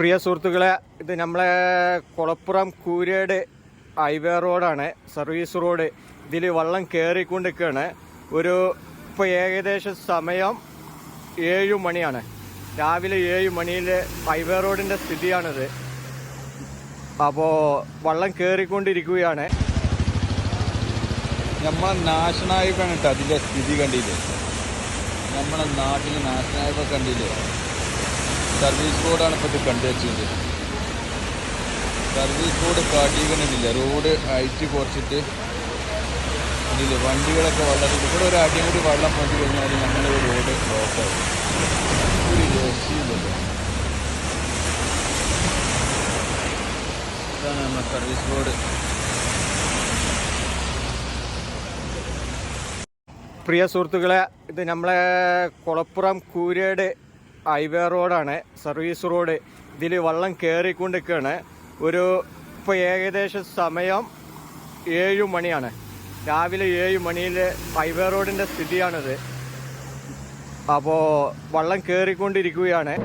പ്രിയ സുഹൃത്തുക്കളെ ഇത് നമ്മളെ കുളപ്പുറം കൂരേട് ഹൈവേ റോഡാണ് സർവീസ് റോഡ്. ഇതിൽ വള്ളം കയറിക്കൊണ്ടിരിക്കുകയാണ് ഒരു ഇപ്പോൾ ഏകദേശം സമയം ഏഴു മണിയാണ്. രാവിലെ ഏഴ് മണിയിൽ ഹൈവേ റോഡിന്റെ സ്ഥിതിയാണിത്. അപ്പോൾ വള്ളം കയറിക്കൊണ്ടിരിക്കുകയാണ് നമ്മൾ നാഷണൽ ഹൈവേ കേട്ടോ അതിന്റെ സ്ഥിതി കണ്ടില്ലേ? നമ്മളെ നാട്ടിൽ നാഷണൽ കണ്ടില്ലേ? സർവീസ് റോഡാണ് ഇപ്പോൾ ഇത് കണ്ടു വെച്ചത് സർവീസ് റോഡ് കാട്ടിക്കണില്ല റോഡ് അയച്ച് കുറച്ചിട്ട് ഇതിൽ വണ്ടികളൊക്കെ വളരെ ഇവിടെ ഒരു അടിയും കൂടി വെള്ളം പോയി കഴിഞ്ഞാൽ നമ്മുടെ റോഡ് ബ്ലോക്കായി ഇതാണ് നമ്മുടെ സർവീസ് റോഡ് പ്രിയ സുഹൃത്തുക്കളെ ഇത് നമ്മളെ കുളപ്പുറം കൂരേട് ഹൈവേ റോഡാണ്. Service road. ഇതിൽ വള്ളം കയറിക്കൊണ്ടിരിക്കുകയാണ് ഒരു ഇപ്പോൾ ഏകദേശം സമയം ഏഴു മണിയാണ്. രാവിലെ ഏഴ് മണിയിൽ ഹൈവേ റോഡിന്റെ സ്ഥിതിയാണിത്. അപ്പോൾ വള്ളം കയറിക്കൊണ്ടിരിക്കുകയാണ്